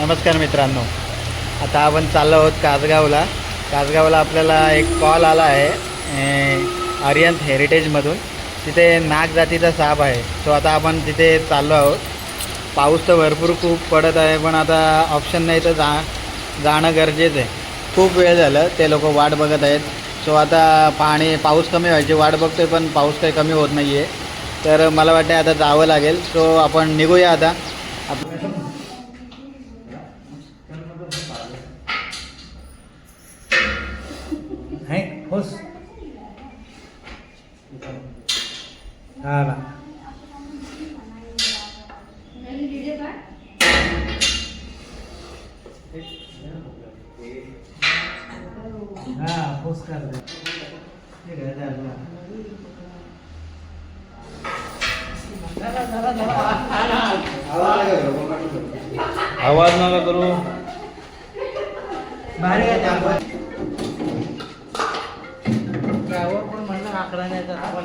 नमस्कार मित्रांनो. आता आपण चाललो आहोत कासगावला. कासगावला आपल्याला एक कॉल आला आहे आर्यंत हेरिटेजमधून तिथे नाग जातीचा साप आहे. सो आता आपण तिथे चाललो आहोत. पाऊस तर भरपूर खूप पडत आहे पण आता ऑप्शन नाही तर जा जाणं गरजेचं आहे. खूप वेळ झालं ते लोक वाट बघत आहेत. सो आता पाणी पाऊस कमी व्हायची वाट बघतोय पण पाऊस काही कमी होत नाही आहे तर मला वाटतं आता जावं लागेल. सो आपण निघूया आता. आपण आप है खुश हा ना हा खुश कर दे आवाज नका करू भारी आहे आकडा नाही तर आपण